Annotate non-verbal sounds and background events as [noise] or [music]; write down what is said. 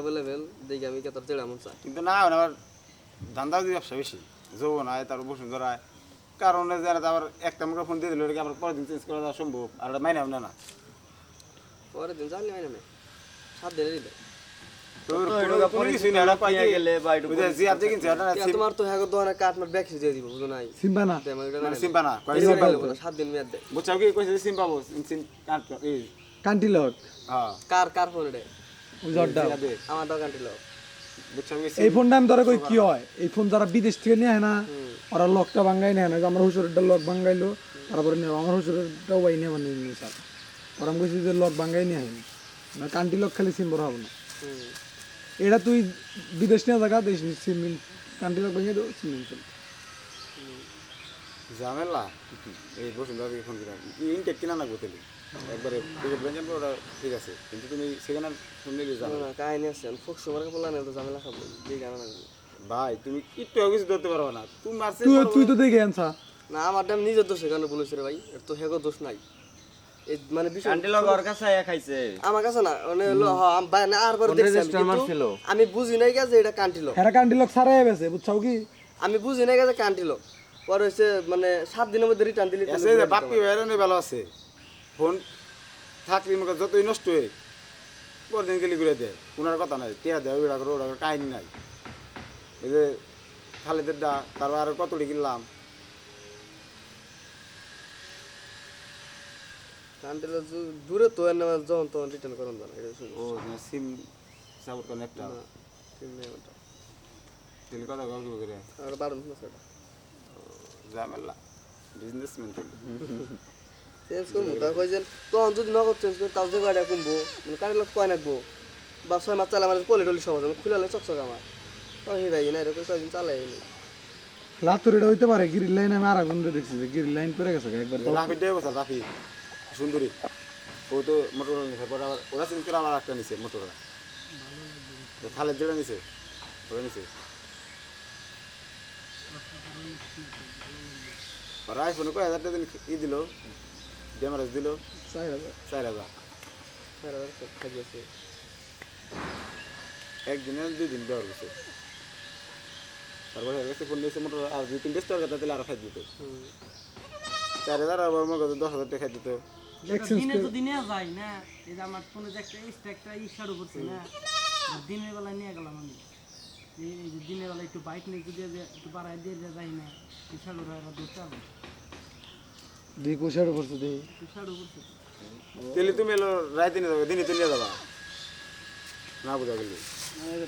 Available দেখি আমি কত তেড়া মন চা কিন্তু না আবার ধান্দা দিয়ে ব্যবসা বেশি। যৌবন হয় তার কারণ যারা আবার একটা মুখে ফোন দিয়ে দিল এটাকে আবার পরের দিন চেঞ্জ করে দেওয়া সম্ভব? আর এটা মাইনে না না। পরের দিন জানলি হয় না সাত দিনে তোমার তো হ্যাঁ দোকানে কাঠ মাঠ ব্যাগ দিয়ে দিব বুঝো নাই? সিম্বা না দে, আমার এটা মানে না। না, সাত দিন মেয়াদ দেয়। কি? কইছে হ্যাঁ। কার কার ফোন এটা জর্দা আমার দোকান ছিল এই ফোনটা আমি ধরে কই কি হয়? এই ফোন যারা বিদেশ থেকে নিয়ে না ওরা লকটা ভাঙ্গাই নেয় না। আমার হুসুরেরটা লক ভাঙ্গাইলো তারপরে নিয়ে আমার হুসুরেরটাও বাই নিয়ে মানে নিয়ে স্যার। ওরা আমি কইছি যে লক ভাঙ্গাই নিয়ে আয় না কান্টি লক খালি সিম বড় হবে না। এটা তুই বিদেশ নিয়ে জায়গা দেশ সিম কান্টি লক ভেঙে দেবো সিম চল ঝামেলা এই থেকে ফোন দিলাম ইনটেক কিনা না গোতেলি একবারে টিকিট বেঞ্চেন ওটা ঠিক আছে। কিন্তু তুমি সেখানে ফোন দিলে না, কাহিনী আছে। আমি ফোক না তো ঝামেলা খাব। লাগবে ভাই তুমি একটু কিছু ধরতে পারবে না। তুমি মারছে তুই তুই তো দেখে আনছা। না আমার দাম নিজের দোষ এখানে বলেছে রে ভাই। এর তো হেগো দোষ নাই। মানে খাইছে। আমার কাছে না মানে হলো হ, আম- আর বুঝি নাই গেছে এটা কান্টিলো হেরা গেছে বুঝছাও কি? আমি বুঝি নাই গেছে কান্টিলো পরে হচ্ছে মানে সাত দিনের মধ্যে রিটার্ন দিলি ভালো আছে। ফোন থাকলে মনে যতই নষ্ট হয়ে পরের দিন গেলি ঘুরে দেয় ওনার কথা নাই টিয়া দেয় ওইটা করে ওটা করে কাহিনি নাই। এই যে খালেদের ডা তারপর আরও কতটি কিনলাম? দূরে তো এনে যখন তখন রিটার্ন করুন জানা এটা ও সিম সাপোর্ট করেন একটা ঠিক নেই ওটা। তেল কথা গল্প করে আর বারো দিন আছে এটা ঝামেলা। বিজনেসম্যান [laughs] চেঞ্জ করব তা কই যে তখন যদি নগদ চেঞ্জ করি তাও যে গাড়ি কমবো মানে কান্টিলো কয় নাকবো বা ছয় মাস চালা মানে পলি টলি সমাজ খুলালে চকচক আমার। তখন হিরাই না এরকম কয়েকদিন চালাই লাতুর এটা হইতে পারে গিরিল লাইন আমি আর একজন দেখছি যে গিরিল লাইন করে গেছে একবার রাফি দিয়ে বসা রাফি সুন্দরী। ও তো মোটর নিছে পরে আবার ওরা চেঞ্জ করে আবার একটা নিছে মোটর খালেদ যেটা নিছে ওরা নিছে। ওরা আইফোনে কয় হাজার টাকা দিন ই দিল? ড্যামারেজ দিল চার হাজার চার হাজার খাইছে একদিনে দুই দিন দেওয়ার গেছে তারপরে গেছে ফোন নিয়েছে মোটর আর দুই তিন বেস্ট কথা দিলে আরও খাই দিত চার হাজার আর আমার মনে করো দশ হাজার টাকা দিত দিনে যদি নিয়ে যাই না এই যে আমার ফোনে যে একটা একটা ইশারও করছে না দিনের বেলা নিয়ে গেলাম আমি এই যে দিনের বেলা একটু বাইক নিয়ে দিয়ে যে একটু বাড়াই দিয়ে যে যাই না ইশারও এরা ধরতে হবে দুই কোষার উপর করছে তাহলে তুমি রায় দিনে যাবে দিনে তুলে যাবা। না বোঝা গেলি।